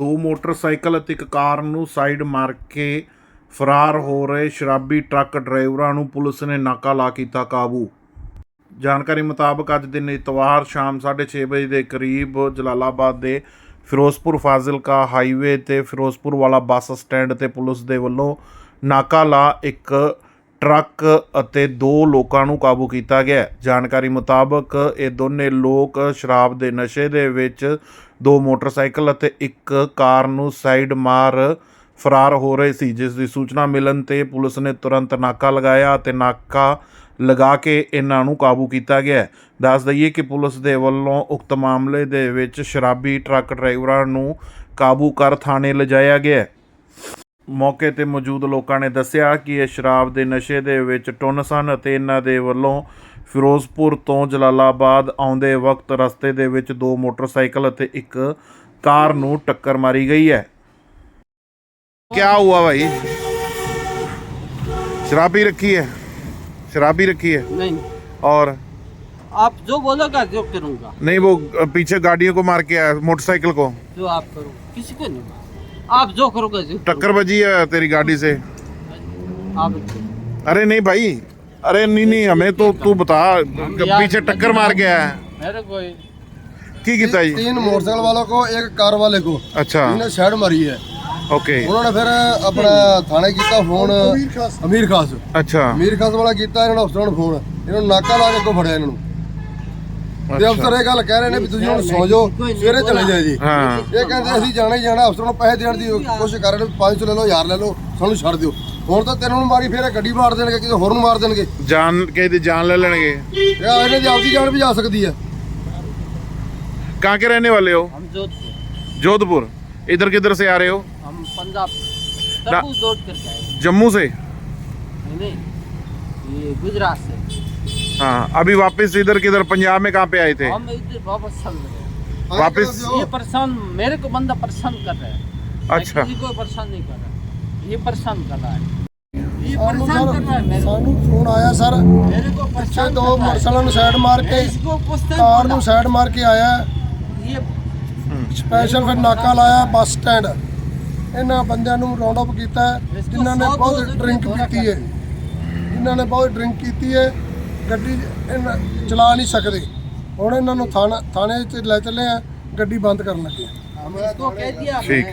ਦੋ ਮੋਟਰਸਾਈਕਲ ਅਤੇ ਇੱਕ ਕਾਰ ਨੂੰ ਸਾਈਡ ਮਾਰ ਕੇ ਫਰਾਰ ਹੋ ਰਹੇ ਸ਼ਰਾਬੀ ਟਰੱਕ ਡਰਾਈਵਰਾਂ ਨੂੰ ਪੁਲਿਸ ਨੇ ਨਾਕਾ ਲਾ ਕੀਤਾ ਕਾਬੂ। ਜਾਣਕਾਰੀ ਮੁਤਾਬਕ ਅੱਜ ਦਿਨ ਇਤਵਾਰ ਸ਼ਾਮ 6:30 ਵਜੇ ਦੇ ਕਰੀਬ ਜਲਾਲਾਬਾਦ ਦੇ ਫਿਰੋਜ਼ਪੁਰ ਫਾਜ਼ਿਲਕਾ ਹਾਈਵੇ ਤੇ ਫਿਰੋਜ਼ਪੁਰ ਵਾਲਾ ਬੱਸ ਸਟੈਂਡ ਤੇ ਪੁਲਿਸ ਦੇ ਵੱਲੋਂ ਨਾਕਾ ਲਾ ਇੱਕ ਟਰੱਕ ਅਤੇ ਦੋ ਲੋਕਾਂ ਨੂੰ ਕਾਬੂ ਕੀਤਾ ਗਿਆ। ਜਾਣਕਾਰੀ ਮੁਤਾਬਕ ਇਹ ਦੋਨੇ ਲੋਕ ਸ਼ਰਾਬ ਦੇ ਨਸ਼ੇ ਦੇ ਵਿੱਚ ਦੋ ਮੋਟਰਸਾਈਕਲ ਅਤੇ ਇੱਕ ਕਾਰ ਨੂੰ ਸਾਈਡ ਮਾਰ ਫਰਾਰ ਹੋ ਰਹੇ ਸੀ, ਜਿਸ ਦੀ ਸੂਚਨਾ ਮਿਲਣ ਤੇ ਪੁਲਿਸ ਨੇ ਤੁਰੰਤ ਨਾਕਾ ਲਗਾਇਆ ਅਤੇ ਨਾਕਾ ਲਗਾ ਕੇ ਇਹਨਾਂ ਨੂੰ ਕਾਬੂ ਕੀਤਾ ਗਿਆ ਦੱਸ ਦਈਏ ਕਿ ਪੁਲਿਸ ਦੇ ਵੱਲੋਂ ਉਕਤ ਮਾਮਲੇ ਦੇ ਵਿੱਚ ਸ਼ਰਾਬੀ ਟਰੱਕ ਡਰਾਈਵਰਾਂ ਨੂੰ ਕਾਬੂ ਕਰ ਥਾਣੇ ਲਿਜਾਇਆ ਗਿਆ ਮੌਕੇ ਤੇ ਮੌਜੂਦ ਲੋਕਾਂ ਨੇ ਦੱਸਿਆ ਕਿ ਇਹ ਸ਼ਰਾਬ ਦੇ ਨਸ਼ੇ ਦੇ ਵਿੱਚ ਟੁੰਨ ਸਨ ਅਤੇ ਇਹਨਾਂ ਦੇ ਵੱਲੋਂ ਫਿਰੋਜ਼ਪੁਰ ਤੋਂ ਜਲਾਲਾਬਾਦ ਆਉਂਦੇ ਵਕਤ ਰਸਤੇ ਦੇ ਵਿੱਚ ਦੋ ਮੋਟਰਸਾਈਕਲ ਅਤੇ ਇੱਕ ਕਾਰ ਨੂੰ ਟੱਕਰ ਮਾਰੀ ਗਈ ਹੈ ਕੀ ਹੁਆ ਭਾਈ शराबी रखी है शराबी रखी है नहीं और आप जो बोलोगा जो करूंगा नहीं वो पीछे गाड़ियों को मार के आया मोटरसाइकिल को जो आप करो किसी को नहीं मार। आप जो करोगे जो टक्कर बजी है तेरी गाड़ी से करूंगा। आप अरे नहीं भाई अरे नहीं नहीं हमें तो तू बता पीछे टक्कर मार के आया है मेरे को की ਕੀਤਾ ਜੀ तीन मोटरसाइकिल वालों को एक कार वाले को ਅੱਛਾ इन्हें साइड मारी है ਓਕੇ उन्होंने फिर अपना थाने ਕੀਤਾ ਫੋਨ ਅਮੀਰ ਖਾਸ ਅੱਛਾ ਅਮੀਰ ਖਾਸ ਵਾਲਾ ਕੀਤਾ ਇਹਨਾਂ ਨੇ ਅਫਸਰਾਂ ਨੂੰ ਫੋਨ ਇਹਨਾਂ ਨੂੰ ਨਾਕਾ ਲਾ ਕੇ ਕੋ ਫੜਿਆ ਇਹਨਾਂ ਨੂੰ ਤੇ ਅਫਸਰ ਇਹ ਗੱਲ ਕਹਿ ਰਹੇ ਨੇ ਵੀ ਤੁਸੀਂ ਹੁਣ ਸੌ ਜਾਓ ਸਵੇਰੇ ਚਲੇ ਜਾਓ ਜੀ ਹਾਂ ਇਹ ਕਹਿੰਦੇ ਅਸੀਂ ਜਾਣਾ ਹੀ ਜਾਣਾ ਅਫਸਰਾਂ ਨੂੰ ਪੈਸੇ ਦੇਣ ਦੀ ਕੋਸ਼ਿਸ਼ ਕਰ ਰਹੇ ਨੇ 500 ਲੈ ਲਓ 1000 ਲੈ ਲਓ ਸਾਨੂੰ ਛੱਡ ਦਿਓ ਹੁਣ ਤਾਂ ਤੈਨੂੰ ਨੂੰ ਮਾਰੀ ਫੇਰ ਇਹ ਗੱਡੀ ਮਾਰ ਦੇਣਗੇ ਕਿਸੇ ਹੋਰ ਨੂੰ ਮਾਰ ਦੇਣਗੇ ਜਾਨ ਕਿਸੇ ਦੀ ਜਾਨ ਲੈ ਲੈਣਗੇ ਇਹ ਇਹਨਾਂ ਦੀ ਆਪਦੀ ਜਾਨ ਵੀ ਜਾ ਸਕਦੀ ਹੈ कहाँ के रहने वाले हो हम जोधपुर जोधपुर इधर किधर से आ रहे हो हम पंजाब तरबूज दौड़ करके आए जम्मू से नहीं नहीं ये गुजरात से हाँ अभी वापस इधर किधर पंजाब में कहाँ पे आए थे हम इधर वापस चल रहे हैं वापस ये परेशान मेरे को बंदा परेशान कर रहा है मैं अच्छा। किसी को परेशान नहीं कर रहा ये परेशान कर रहा है ये परेशान कर रहा है मेरे को ਸਾਨੂੰ ਫੋਨ ਆਇਆ ਸਰ मेरे को ਪਿੱਛੇ परेशान ਦੋ कर रहा है ਮੋਟਰਸਾਈਕਲਾਂ ਨੂੰ ਸਾਈਡ ਮਾਰ ਕੇ इसको पूछते ਕਾਰ ਨੂੰ ਸਾਈਡ ਮਾਰ ਕੇ ਆਇਆ ये ਸਪੈਸ਼ਲ ਫਿਰ ਨਾਕਾ ਲਾਇਆ ਬੱਸ ਸਟੈਂਡ ਇਹਨਾਂ ਬੰਦਿਆਂ ਨੂੰ ਰਾਉਂਡ ਅਪ ਕੀਤਾ ਹੈ, ਜਿਨ੍ਹਾਂ ਨੇ ਬਹੁਤ ਡਰਿੰਕ ਪੀਤੀ ਹੈ ਜਿਨ੍ਹਾਂ ਨੇ ਬਹੁਤ ਡਰਿੰਕ ਕੀਤੀ ਹੈ ਗੱਡੀ ਚਲਾ ਨਹੀਂ ਸਕਦੇ। ਹੁਣ ਇਹਨਾਂ ਨੂੰ ਥਾਣਾ ਥਾਣੇ 'ਚ ਲੈ ਚੱਲੇ ਆ ਗੱਡੀ ਬੰਦ ਕਰਨ ਲੱਗੇ ਆ। ਠੀਕ।